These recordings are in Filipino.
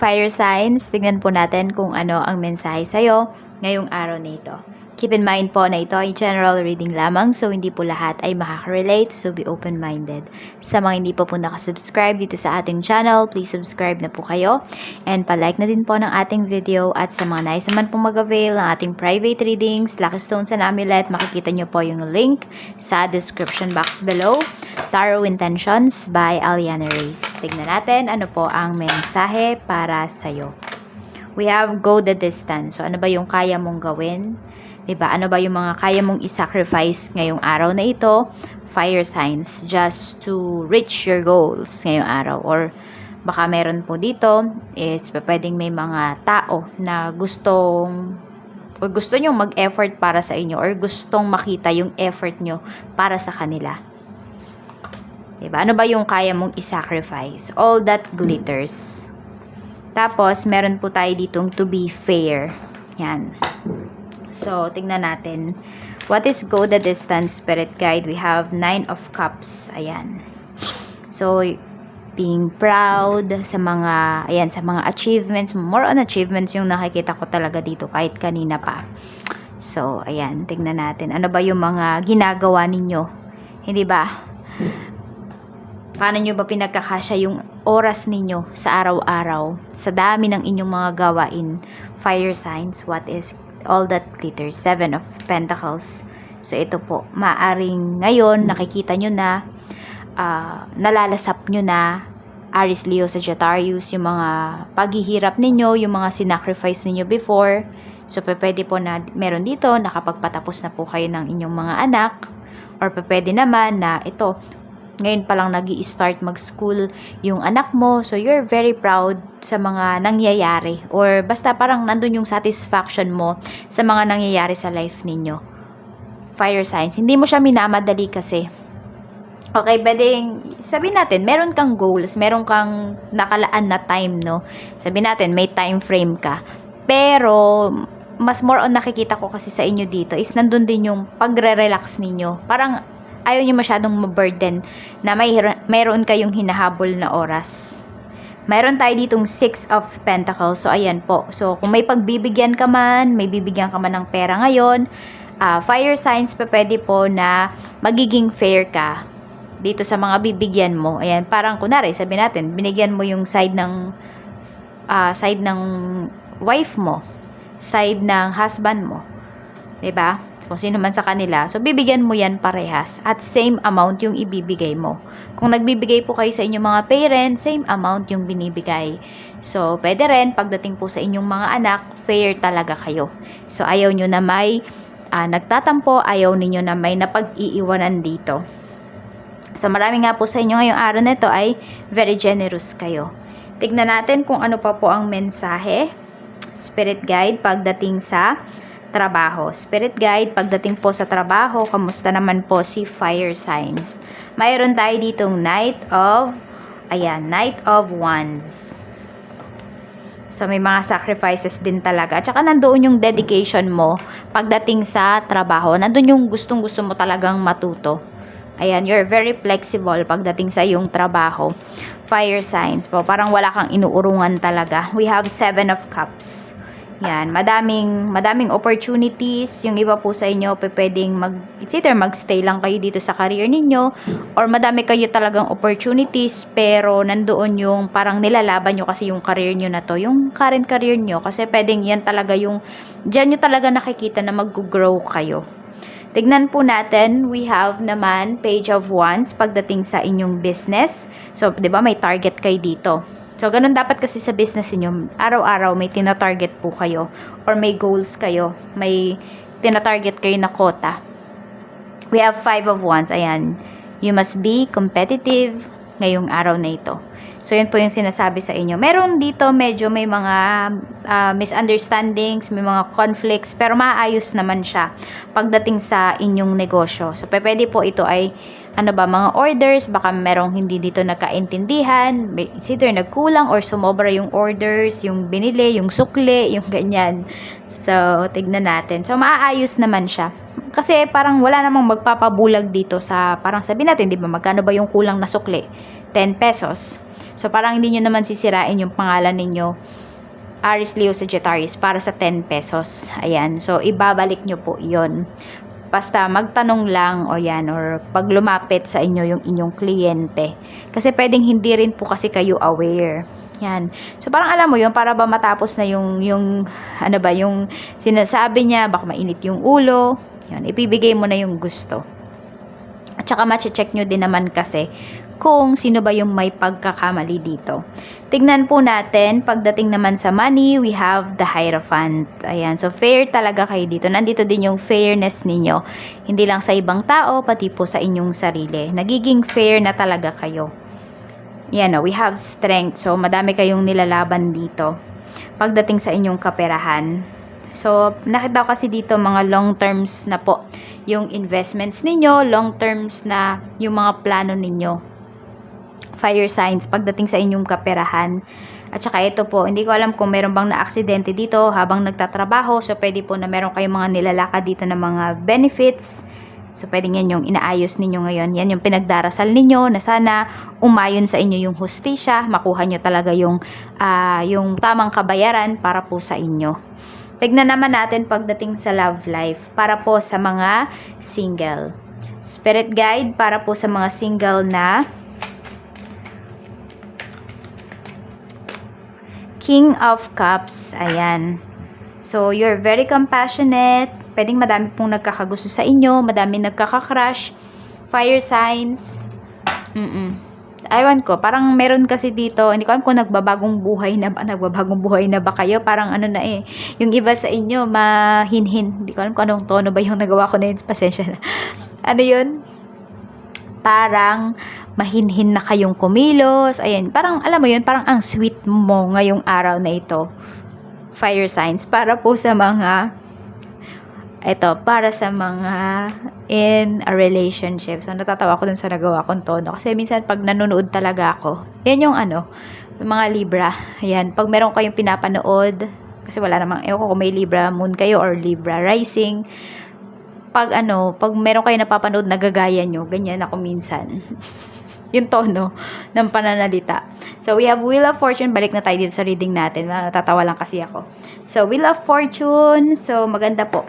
Fire signs, tignan po natin kung ano ang mensahe sa'yo ngayong araw na ito. Keep in mind po na ito ay general reading lamang so hindi po lahat ay makaka-relate so be open-minded. Sa mga hindi pa po nakasubscribe dito sa ating channel, please subscribe na po kayo and palike na din po ng ating video at sa mga nais naman pong mag-avail ng ating private readings, Lucky Stones and Amulet, makikita nyo po yung link sa description box below. Tarot Intentions by Aliana Reyes. Tignan natin ano po ang mensahe para sa'yo. We have go the distance. So, ano ba yung kaya mong gawin? 'Di ba? Ano ba yung mga kaya mong i-sacrifice ngayong araw na ito? Fire signs just to reach your goals ngayong araw. Or baka meron po dito is pwedeng may mga tao na gustong o gusto nyong mag-effort para sa inyo or gustong makita yung effort nyo para sa kanila. 'Di ba? Ano ba yung kaya mong i-sacrifice? All that glitters. Tapos, meron po tayo ditong to be fair. Yan. So, tingnan natin. What is go the distance spirit guide? We have nine of cups. Ayan. So, being proud sa mga, ayan, sa mga achievements. More on achievements yung nakikita ko talaga dito kahit kanina pa. So, ayan, tingnan natin. Ano ba yung mga ginagawa ninyo? Hindi ba? Paano nyo ba pinagkakasya yung oras ninyo sa araw-araw? Sa dami ng inyong mga gawain. Fire signs, what is all that glitters? Seven of Pentacles. So, ito po. Maaring ngayon, nakikita nyo na, ah, nalalasap nyo na, Aries, Leo, Sagittarius, yung mga paghihirap ninyo, yung mga sinacrifice ninyo before. So, pwede po na meron dito, nakapagpatapos na po kayo ng inyong mga anak. Or pwede naman na ito, ngayon pa lang nag start mag-school yung anak mo. So, you're very proud sa mga nangyayari. Or basta parang nandun yung satisfaction mo sa mga nangyayari sa life ninyo. Fire signs. Hindi mo siya minamadali kasi. Okay, pwedeng, sabihin natin, meron kang goals, meron kang nakalaan na time, no? Sabihin natin, may time frame ka. Pero, mas more on nakikita ko kasi sa inyo dito is nandun din yung pagre-relax ninyo. Parang, ayaw nyo masyadong maburden na may, mayroon kayong hinahabol na oras. Mayroon tayo ditong Six of Pentacles. So, ayan po. So, kung may pagbibigyan ka man, may bibigyan ka man ng pera ngayon, ah, fire signs pa pwede po na magiging fair ka dito sa mga bibigyan mo. Ayan, parang kunari, sabi natin, binigyan mo yung side ng ah, side ng wife mo, side ng husband mo. 'Di ba? Kung sino man sa kanila. So, bibigyan mo yan parehas. At same amount yung ibibigay mo. Kung nagbibigay po kayo sa inyong mga parents, same amount yung binibigay. So, pwede rin, pagdating po sa inyong mga anak, fair talaga kayo. So, ayaw nyo na may ah, nagtatampo, ayaw ninyo na may napag-iiwanan dito. So, marami nga po sa inyo ngayong araw na ito ay very generous kayo. Tignan natin kung ano pa po ang mensahe. Spirit guide pagdating sa trabaho. Spirit guide pagdating po sa trabaho, kamusta naman po si fire signs? Mayroon tayo ditong Knight of, ayan, Knight of Wands. So, may mga sacrifices din talaga. At saka nandoon yung dedication mo pagdating sa trabaho. Nandoon yung gustong-gusto mo talagang matuto. Ayan, you're very flexible pagdating sa iyong trabaho. Fire signs po, parang wala kang inuurungan talaga. We have seven of cups. Yan, madaming madaming opportunities. Yung iba po sa inyo, pwedeng mag it's either magstay lang kayo dito sa career ninyo or madami kayo talagang opportunities pero nandoon yung parang nilalaban nyo kasi yung career nyo na to, yung current career nyo kasi pwedeng yan talaga yung diyan nyo talaga nakikita na mag-grow kayo. Tignan po natin, we have naman page of wands pagdating sa inyong business. So, 'di ba may target kayo dito. So, ganun dapat kasi sa business niyo. Araw-araw may tina-target po kayo or may goals kayo. May tina-target kayo na quota. We have five of wands. Ayan. You must be competitive ngayong araw na ito. So, yun po yung sinasabi sa inyo. Meron dito medyo may mga ah, misunderstandings, may mga conflicts, pero maayos naman siya pagdating sa inyong negosyo. So, pwede po ito ay ano ba, mga orders, baka merong hindi dito nagkaintindihan, it's either nagkulang or sumobra yung orders, yung binili, yung sukli, yung ganyan. So, tignan natin. So, maaayos naman siya. Kasi parang wala namang magpapabulag dito sa, parang sabi natin, di ba, magkano ba yung kulang na sukli? 10 pesos. So, parang hindi nyo naman sisirain yung pangalan ninyo Aris Leo Sagittarius para sa 10 pesos. Ayan. So, ibabalik nyo po yon Basta magtanong lang o yan or pag lumapit sa inyo yung inyong kliyente. Kasi pwedeng hindi rin po kasi kayo aware. Yan. So parang alam mo yun, para ba matapos na yung, yung ano ba, yung sinasabi niya, baka mainit yung ulo. Yan, ipibigay mo na yung gusto. At saka mache-check nyo din naman kasi kung sino ba yung may pagkakamali dito. Tignan po natin, pagdating naman sa money, we have the Hierophant. Ayan, so fair talaga kayo dito. Nandito din yung fairness ninyo. Hindi lang sa ibang tao, pati po sa inyong sarili. Nagiging fair na talaga kayo. Yan, oh, we have strength. So, madami kayong nilalaban dito. Pagdating sa inyong kaperahan. So, nakita ko kasi dito mga long terms na po yung investments ninyo, long terms na yung mga plano ninyo fire signs pagdating sa inyong kaperahan. At saka ito po, hindi ko alam kung meron bang na-aksidente dito habang nagtatrabaho. So, pwede po na meron kayong mga nilalakad dito ng mga benefits. So, pwede yan yung inaayos ninyo ngayon. Yan yung pinagdarasal ninyo na sana umayon sa inyo yung hustisya. Makuha nyo talaga yung, ah, yung tamang kabayaran para po sa inyo. Tignan naman natin pagdating sa love life para po sa mga single. Spirit guide para po sa mga single na King of Cups. Ayan. So, you're very compassionate. Pwedeng madami pong nagkakagusto sa inyo. Madami nagkakakrush. Fire signs. Mm-mm. Aywan ko, parang meron kasi dito, hindi ko alam kung nagbabagong buhay na ba, nagbabagong buhay na ba kayo, parang ano na eh, yung iba sa inyo, mahinhin, hindi ko alam kung anong tono ba yung nagawa ko na yun, pasensya na. ano yun? Parang, mahinhin na kayong kumilos, ayan, parang, alam mo yun, parang ang sweet mo ngayong araw na ito. Fire signs, para po sa mga, ito, para sa mga in a relationship. So, natatawa ko dun sa nagawa kong tono. Kasi minsan, pag nanonood talaga ako, yan yung ano, mga Libra. Ayan, pag meron kayong pinapanood, kasi wala namang, ewan ko kung may Libra moon kayo or Libra rising, pag ano, pag meron kayo napapanood, nagagaya nyo, ganyan ako minsan. yung tono ng pananalita. So, we have Wheel of Fortune. Balik na tayo dito sa reading natin. Natatawa lang kasi ako. So, Wheel of Fortune. So, maganda po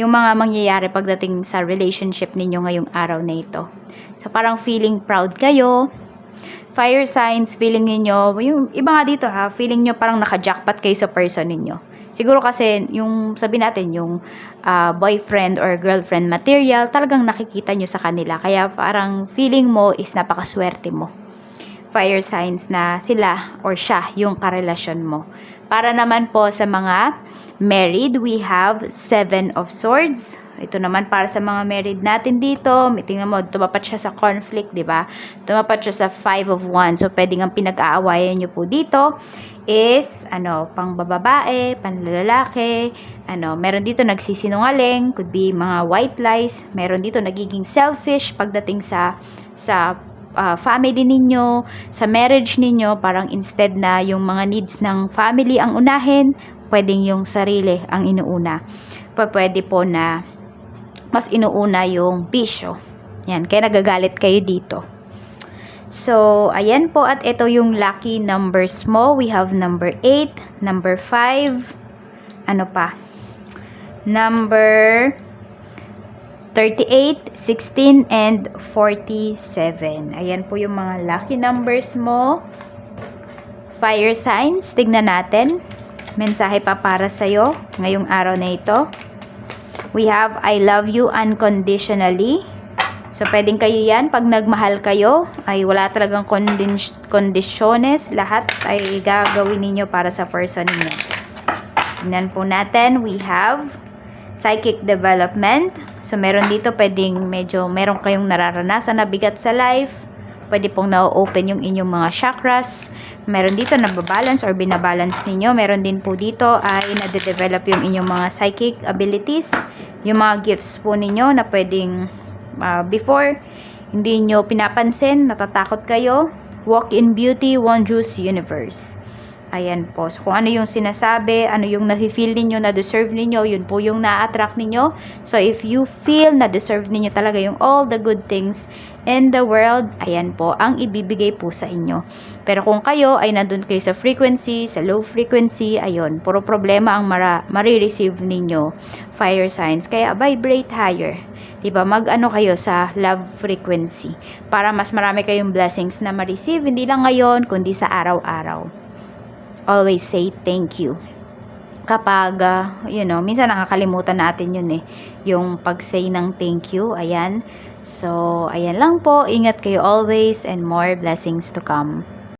yung mga mangyayari pagdating sa relationship ninyo ngayong araw na ito. So, parang feeling proud kayo. Fire signs, feeling ninyo, yung iba nga dito ha, feeling nyo parang naka-jackpot kayo sa person ninyo. Siguro kasi, yung sabi natin, yung uh, boyfriend or girlfriend material, talagang nakikita nyo sa kanila. Kaya parang feeling mo is napakaswerte mo. Fire signs na sila or siya yung karelasyon mo. Para naman po sa mga married, we have Seven of Swords. Ito naman para sa mga married natin dito. Tingnan mo, tumapat siya sa conflict, di ba? Tumapat siya sa Five of Wands. So, pwedeng ang pinag-aawayan nyo po dito is, ano, pang bababae, panlalaki, ano, meron dito nagsisinungaling, could be mga white lies, meron dito nagiging selfish pagdating sa, sa uh, family ninyo, sa marriage ninyo, parang instead na yung mga needs ng family ang unahin, pwedeng yung sarili ang inuuna. Pwede po na mas inuuna yung bisyo. Yan, kaya nagagalit kayo dito. So, ayan po at ito yung lucky numbers mo. We have number 8, number 5, ano pa? Number 38, 16, and 47. Ayan po yung mga lucky numbers mo. Fire signs, tignan natin. Mensahe pa para sa'yo ngayong araw na ito. We have, I love you unconditionally. So, pwedeng kayo yan. Pag nagmahal kayo, ay wala talagang kondisyones. Lahat ay gagawin ninyo para sa person ninyo. Tingnan po natin, we have psychic development. So, meron dito pwedeng medyo meron kayong nararanasan na bigat sa life. Pwede pong na-open yung inyong mga chakras. Meron dito na balance or binabalance ninyo. Meron din po dito ay nade-develop yung inyong mga psychic abilities. Yung mga gifts po ninyo na pwedeng uh, before hindi nyo pinapansin, natatakot kayo. Walk in beauty, wondrous universe. Ayan po. So, kung ano yung sinasabi, ano yung nafe-feel ninyo na deserve ninyo, yun po yung na-attract ninyo. So, if you feel na deserve ninyo talaga yung all the good things in the world, ayan po, ang ibibigay po sa inyo. Pero kung kayo ay nandun kayo sa frequency, sa low frequency, ayun, puro problema ang mara, marireceive ninyo, fire signs. Kaya vibrate higher. Diba? Mag-ano kayo sa love frequency para mas marami kayong blessings na ma-receive, hindi lang ngayon, kundi sa araw-araw always say thank you. Kapag, ah, you know, minsan nakakalimutan natin yun eh, yung pag-say ng thank you, ayan. So, ayan lang po, ingat kayo always and more blessings to come.